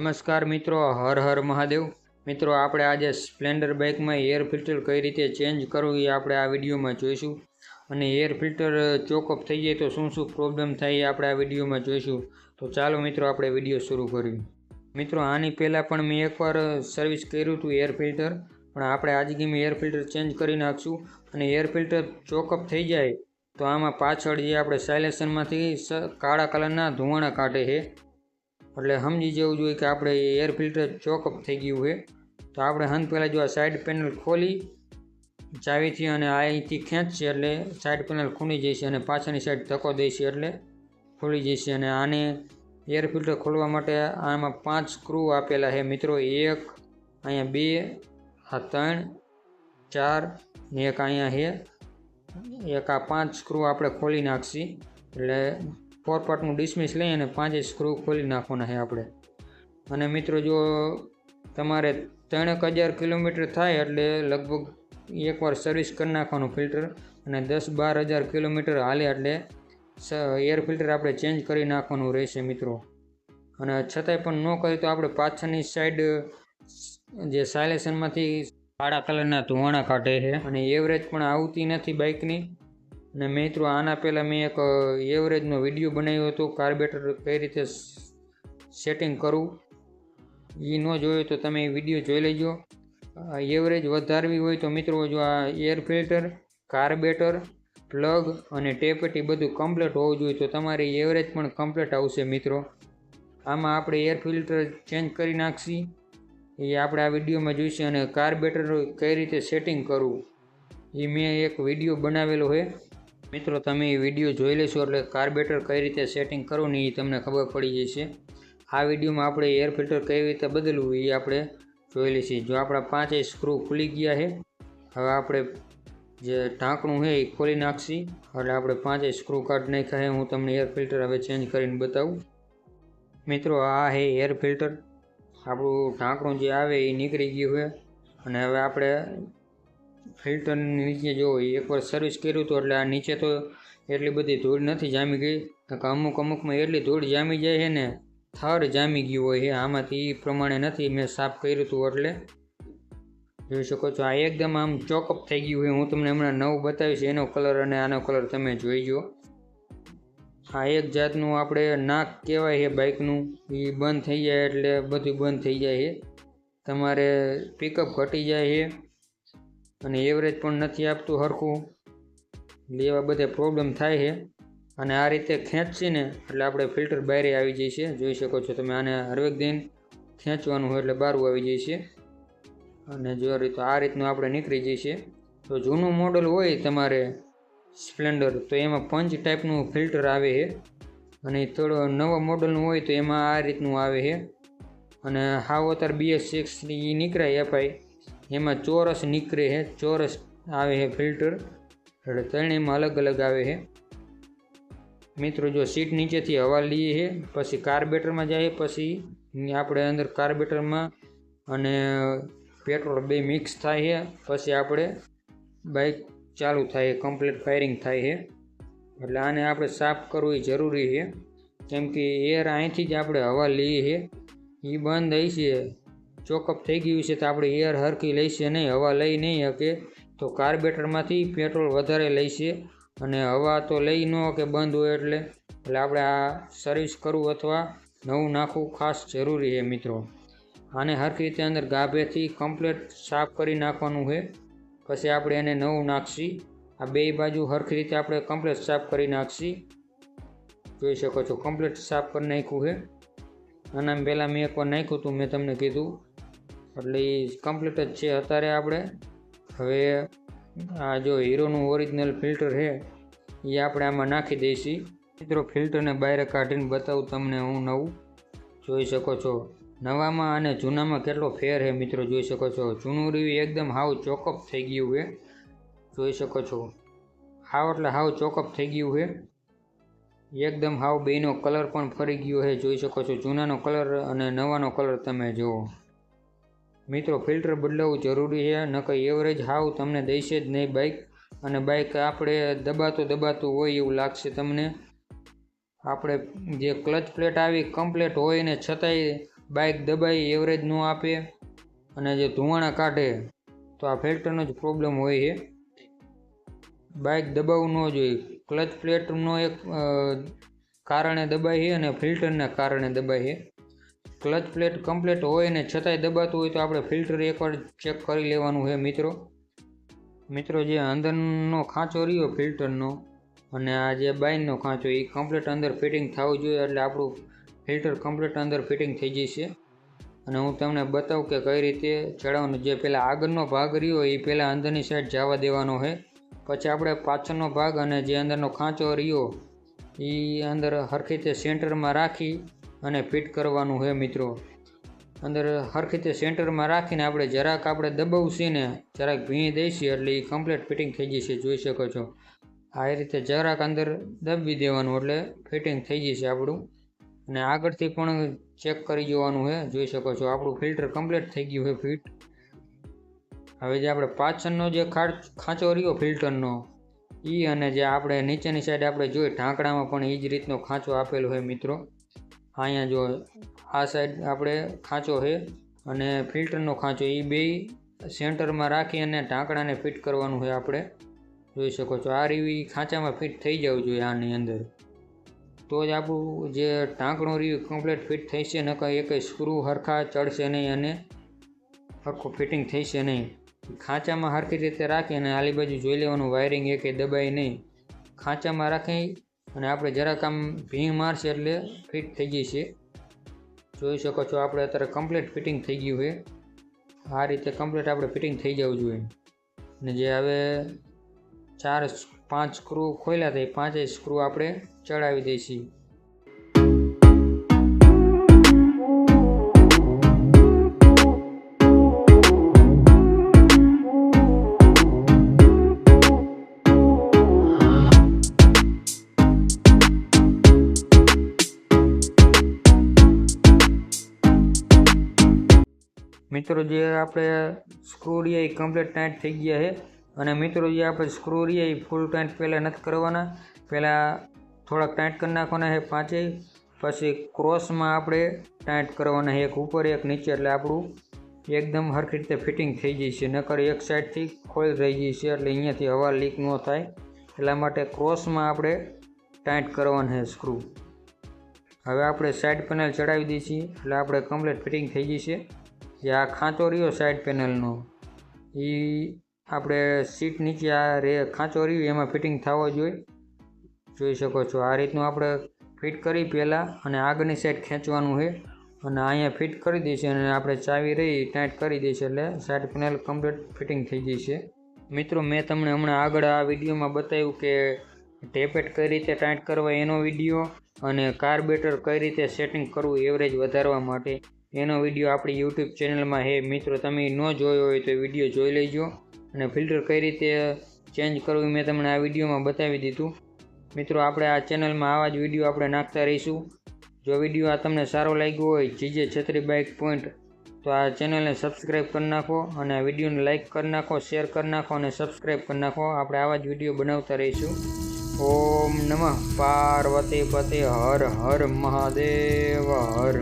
નમસ્કાર મિત્રો, હર હર મહાદેવ. મિત્રો, આપણે આજે સ્પ્લેન્ડર બાઇકમાં એર ફિલ્ટર કઈ રીતે ચેન્જ કરવું એ આપણે આ વિડીયોમાં જોઈશું. અને એર ફિલ્ટર ચોકઅપ થઈ જાય તો શું શું પ્રોબ્લેમ થાય એ આપણે આ વિડીયોમાં જોઈશું. તો ચાલો મિત્રો, આપણે વીડિયો શરૂ કરીએ. મિત્રો, આની પહેલાં પણ મેં એકવાર સર્વિસ કર્યું હતું એર ફિલ્ટર. પણ આપણે આજે મેં એર ફિલ્ટર ચેન્જ કરી નાખશું. અને એર ફિલ્ટર ચોકઅપ થઈ જાય તો આમાં પાછળ જે આપણે સાયલેશનમાંથી કાળા કલરના ધુવાણા કાઢે છે. એટલે સમજી જવું જોઈએ કે આપણે એર ફિલ્ટર ચોકઅપ થઈ ગયું છે. તો આપણે હંત પહેલાં જો આ સાઈડ પેનલ ખોલી, ચાવીથી અને અહીંથી ખેંચશે એટલે સાઈડ પેનલ ખૂલી જશે અને પાછળની સાઈડ ધક્કો દઈશે એટલે ખુલી જશે. અને આને એર ફિલ્ટર ખોલવા માટે આમાં પાંચ સ્ક્રૂ આપેલા છે મિત્રો. એક, અહીંયા બે, આ ત્રણ, ચાર ને એક અહીંયા છે. એક આ પાંચ સ્ક્રૂ આપણે ખોલી નાખશી. એટલે ફોર પાર્ટનું ડિસમિસ લઈ અને પાંચે સ્ક્રૂ ખોલી નાખવાના છે આપણે. અને મિત્રો જો તમારે ત્રણેક હજાર કિલોમીટર થાય એટલે લગભગ એકવાર સર્વિસ કરી નાખવાનું ફિલ્ટર અને દસ બાર હજાર કિલોમીટર હાલે એટલે એર ફિલ્ટર આપણે ચેન્જ કરી નાખવાનું રહેશે મિત્રો. અને છતાંય પણ ન કરીએ તો આપણે પાછળની સાઈડ જે સાયલેશનમાંથી કાળા કલરના ધુવાણા કાઢે છે. અને એવરેજ પણ આવતી નથી બાઇકની અને મિત્રો, આના પહેલાં મેં એક એવરેજનો વીડિયો બનાવ્યો હતો. કાર્બેટર કઈ રીતે સેટિંગ કરવું એ ન જોયો તો તમે એ વીડિયો જોઈ લેજો. એવરેજ વધારવી હોય તો મિત્રો, જો આ એર ફિલ્ટર કાર્બેટર પ્લગ અને ટેપટી બધું કમ્પ્લીટ હોવું જોઈએ તો તમારી એવરેજ પણ કમ્પ્લીટ આવશે મિત્રો. આમાં આપણે એર ફિલ્ટર ચેન્જ કરી નાખશી. એ આપણે આ વિડીયોમાં જોઈશું અને કાર્બેટર કઈ રીતે સેટિંગ કરવું, એ મેં એક વીડિયો બનાવેલો છે મિત્રો, તમે વીડિયો જોઈ લેશો એટલે કાર્બેટર કઈ રીતે સેટિંગ કરવું એ તમને ખબર પડી જશે. આ વિડીયોમાં આપણે એર ફિલ્ટર કઈ રીતે બદલવું એ આપણે જોઈ લઈશું. જો આપણા પાંચેય સ્ક્રૂ ખુલી ગયા છે, હવે આપણે જે ઢાંકણું છે એ ખોલી નાખશી. એટલે આપણે પાંચેય સ્ક્રૂ કાઢ નાખ્યા હું તમને એર ફિલ્ટર હવે ચેન્જ કરીને બતાવું. મિત્રો, આ છે એર ફિલ્ટર આપણું ઢાંકણું જે આવે એ નીકળી ગયું છે. અને હવે આપણે ફિલ્ટરની નીચે જો એકવાર સર્વિસ કર્યું હતું એટલે આ નીચે તો એટલી બધી ધૂળ નથી જામી ગઈ. કારણ કે અમુક અમુકમાં એટલી ધૂળ જામી જાય છે ને, થર જામી ગયું હોય છે. આમાંથી એ પ્રમાણે નથી મેં સાફ કર્યું હતું એટલે. જોઈ શકો છો, આ એકદમ આમ ચોકઅપ થઈ ગયું હોય. હું તમને હમણાં નવું બતાવીશ, એનો કલર અને આનો કલર તમે જોઈ જુઓ. આ એક જાતનું આપણે નાક કહેવાય છે બાઇકનું એ બંધ થઈ જાય એટલે બધું બંધ થઈ જાય છે. તમારે પિકઅપ ઘટી જાય છે. અને એવરેજ પણ નથી આપતું સરખું એટલે એવા બધે પ્રોબ્લેમ થાય છે. અને આ રીતે ખેંચીને, એટલે આપણે ફિલ્ટર બહાર આવી જાય છે. જોઈ શકો છો તમે આને હરવેક દિન ખેંચવાનું હોય એટલે બહારું આવી જાય છે. અને જો રીતે, આ રીતનું આપણે નીકળી જઈએ છીએ તો જૂનું મોડલ હોય તમારે સ્પ્લેન્ડર તો એમાં પંચ ટાઈપનું ફિલ્ટર આવે છે. અને થોડો નવા મોડલનું હોય તો એમાં આ રીતનું આવે છે. અને હાવ અત્યારે બીએસ સિક્સ એ નીકળાય એફઆઈ એમાં ચોરસ નીકળે છે, ચોરસ આવે છે ફિલ્ટર. એટલે ત્રણેયમાં અલગ અલગ આવે છે. મિત્રો, જો સીટ નીચેથી હવા લઈએ છે, પછી કાર્બેટરમાં જાય પછી આપણે અંદર કાર્બેટરમાં અને પેટ્રોલ બે મિક્સ થાય છે, પછી આપણે બાઇક ચાલુ થાય છે, કમ્પ્લીટ ફાયરિંગ થાય છે. એટલે આને આપણે સાફ કરવું જરૂરી છે. કેમ કે એર અહીંથી જ આપણે હવા લઈએ છીએ એ બંધ થઈ છે ચોકઅપ થઈ ગયું છે તો આપણે એર હરખી લઈશે નહીં હવા લઈ નહીં શકે તો કાર્બેટરમાંથી પેટ્રોલ વધારે લઈશે. અને હવા તો લઈ ન કે બંધ હોય એટલે. એટલે આપણે આ સર્વિસ કરવું અથવા નવું નાખવું ખાસ જરૂરી છે મિત્રો. આને હરખી રીતે અંદર ગાભેથી કમ્પ્લેટ સાફ કરી નાખવાનું છે. પછી આપણે એને નવું નાખશી. આ બે બાજુ હરખી રીતે આપણે કમ્પ્લેટ સાફ કરી નાખશી. જોઈ શકો છો, કમ્પ્લેટ સાફ કરી નાખ્યું છે. આના પહેલાં મેં એકવાર નાખ્યું હતું, મેં તમને કીધું. એટલે એ કમ્પ્લીટ જ છે અત્યારે આપણે. હવે આ જો હીરોનું ઓરિજિનલ ફિલ્ટર છે એ આપણે આમાં નાખી દઈશી. મિત્રો ફિલ્ટરને બહાર કાઢીને બતાવું તમને હું નવું. જોઈ શકો છો, નવામાં અને જૂનામાં કેટલો ફેર છે મિત્રો, જોઈ શકો છો. જૂનું રિવ્યુ એકદમ હાવ ચોકઅપ થઈ ગયું છે. જોઈ શકો છો. હાવ એટલે હાવ ચોકઅપ થઈ ગયું છે. એકદમ હાવ બેનો કલર પણ ફરી ગયો છે, જોઈ શકો છો. જૂનાનો કલર અને નવાનો કલર તમે જુઓ. મિત્રો, ફિલ્ટર બદલાવવું જરૂરી છે નકર એવરેજ હાવ તમને દેશે જ નહીં બાઇક અને બાઇક આપણે દબાતું દબાતું હોય એવું લાગશે તમને. આપણે જે ક્લચ પ્લેટ આવી કમ્પ્લેટ હોય ને છતાંય બાઇક દબાઈ એવરેજ ન આપે. અને જે ધુવાણા કાઢે, તો આ ફિલ્ટરનો જ પ્રોબ્લેમ હોય છે. બાઇક દબાવવું ન જોઈએ. ક્લચ પ્લેટનો એક કારણે દબાય છે અને ફિલ્ટરના કારણે દબાય છે. ક્લચ પ્લેટ કમ્પ્લીટ હોય ને છતાંય દબાતું હોય તો આપણે ફિલ્ટર એકવાર ચેક કરી લેવાનું છે મિત્રો. મિત્રો, જે અંદરનો ખાંચો રહ્યો ફિલ્ટરનો અને આ જે બાઇનનો ખાંચો એ કમ્પ્લીટ અંદર ફિટિંગ થવું જોઈએ એટલે આપણું ફિલ્ટર કમ્પ્લીટ અંદર ફિટિંગ થઈ જશે. અને હું તમને બતાવું કે કઈ રીતે ચડાવવાનું, જે પહેલાં આગળનો ભાગ રહ્યો એ પહેલાં અંદરની સાઈડ જવા દેવાનો છે પછી આપણે પાછળનો ભાગ અને જે અંદરનો ખાંચો રહ્યો એ અંદર હરખી રીતે સેન્ટરમાં રાખી અને ફિટ કરવાનું છે મિત્રો. અંદર સરખી રીતે સેન્ટરમાં રાખીને આપણે જરાક આપણે દબાવશીને જરાક ભીણી દઈશી એટલે એ કમ્પ્લીટ ફિટિંગ થઈ જશે, જોઈ શકો છો. આ રીતે જરાક અંદર દબી દેવાનું એટલે ફિટિંગ થઈ જશે આપણું. અને આગળથી પણ ચેક કરી જોવાનું છે જોઈ શકો છો આપણું ફિલ્ટર કમ્પ્લીટ થઈ ગયું છે ફિટ હવે જે આપણે પાછળનો જે ખાંચો રહ્યો ફિલ્ટરનો એ અને જે આપણે નીચેની સાઈડ આપણે જોઈએ ઢાંકણામાં પણ એ જ રીતનો ખાંચો આપેલો હોય મિત્રો. અહીંયા જો આ સાઈડ આપણે ખાંચો છે અને ફિલ્ટરનો ખાંચો એ બે સેન્ટરમાં રાખી અને ઢાંકણાને ફિટ કરવાનું છે આપણે. જોઈ શકો છો, આ રીવી ખાંચામાં ફિટ થઈ જવું જોઈએ આની અંદર. તો જ આપણું જે ઢાંકણું રહ્યું કમ્પ્લીટ ફિટ થઈશે ન કંઈ એક સ્ક્રૂ હરખા ચડશે નહીં અને હરખું ફિટિંગ થશે નહીં. ખાંચામાં હરખી રીતે રાખી અને આલી બાજુ જોઈ લેવાનું વાયરિંગ એ કંઈ દબાય નહીં. ખાંચામાં રાખી અને આપણે જરાક આમ ભીંગ મારશે એટલે ફિટ થઈ ગઈ છે. જોઈ શકો છો આપણે અત્યારે કમ્પ્લીટ ફિટિંગ થઈ ગયું છે. આ રીતે કમ્પ્લીટ આપણે ફિટિંગ થઈ જવું જોઈએ. અને જે હવે ચાર પાંચ સ્ક્રૂ ખોલ્યા એ પાંચેય સ્ક્રૂ આપણે ચડાવી દઈશું. મિત્રો, જે આપણે સ્ક્રૂ રહ્યા એ કમ્પ્લીટ ટાઈટ થઈ ગયા છે. અને મિત્રો, જે આપણે સ્ક્રૂ રહ્યા એ ફૂલ ટાઈટ પહેલાં નથી કરવાના. પહેલાં થોડાક ટાઈટ કરી નાખવાના છે પાંચેય. પછી ક્રોસમાં આપણે ટાઈટ કરવાના છે એક ઉપર, એક નીચે. એટલે આપણું એકદમ સરખી રીતે ફિટિંગ થઈ જશે નકર એક સાઈડથી ખોલ રહી જશે એટલે અહીંયાથી હવા લીક ન થાય. એટલા માટે ક્રોસમાં આપણે ટાઈટ કરવાના છે સ્ક્રૂ હવે આપણે સાઈડ પેનલ ચડાવી દઈએ છીએ. એટલે આપણે કમ્પ્લીટ ફિટિંગ થઈ જશે જે આ ખાંચો રહ્યો સાઈડ પેનલનો એ આપણે સીટ નીચે આ રે ખાંચો રહ્યો, એમાં ફિટિંગ થવો જોઈએ. જોઈ શકો છો, આ રીતનું આપણે ફિટ કરી પહેલાં અને આગળની સાઈડ ખેંચવાનું છે. અને અહીંયા ફિટ કરી દઈશું અને આપણે ચાવી રહી ટાઈટ કરી દઈશું એટલે સાઈડ પેનલ કમ્પ્લીટ ફિટિંગ થઈ જશે મિત્રો, મેં તમને હમણાં આગળ આ વિડીયોમાં બતાવ્યું કે ટેપેટ કઈ રીતે ટાઈટ કરવા એનો વીડિયો અને કાર્બેટર કઈ રીતે સેટિંગ કરવું એવરેજ વધારવા માટે. એનો વીડિયો આપણી યુટ્યુબ ચેનલમાં હે મિત્રો, તમે ન જોયો હોય તો વીડિયો જોઈ લેજો અને ફિલ્ટર કઈ રીતે ચેન્જ કરવું મેં તમને આ વિડીયોમાં બતાવી દીધું. મિત્રો, આપણે આ ચેનલમાં આવા જ વીડિયો આપણે નાખતા રહીશું. જો વીડિયો આ તમને સારો લાગ્યો હોય, જીજે છત્રી બાઇક પોઈન્ટ તો આ ચેનલને સબસ્ક્રાઈબ કરી નાખો અને આ વિડીયોને લાઇક કરી નાખો શેર કરી નાખો અને સબસ્ક્રાઈબ કરી નાખો. આપણે આવા જ વીડિયો બનાવતા રહીશું. ઓમ નમઃ. પાર્વતી પતે હર હર મહાદેવ હર.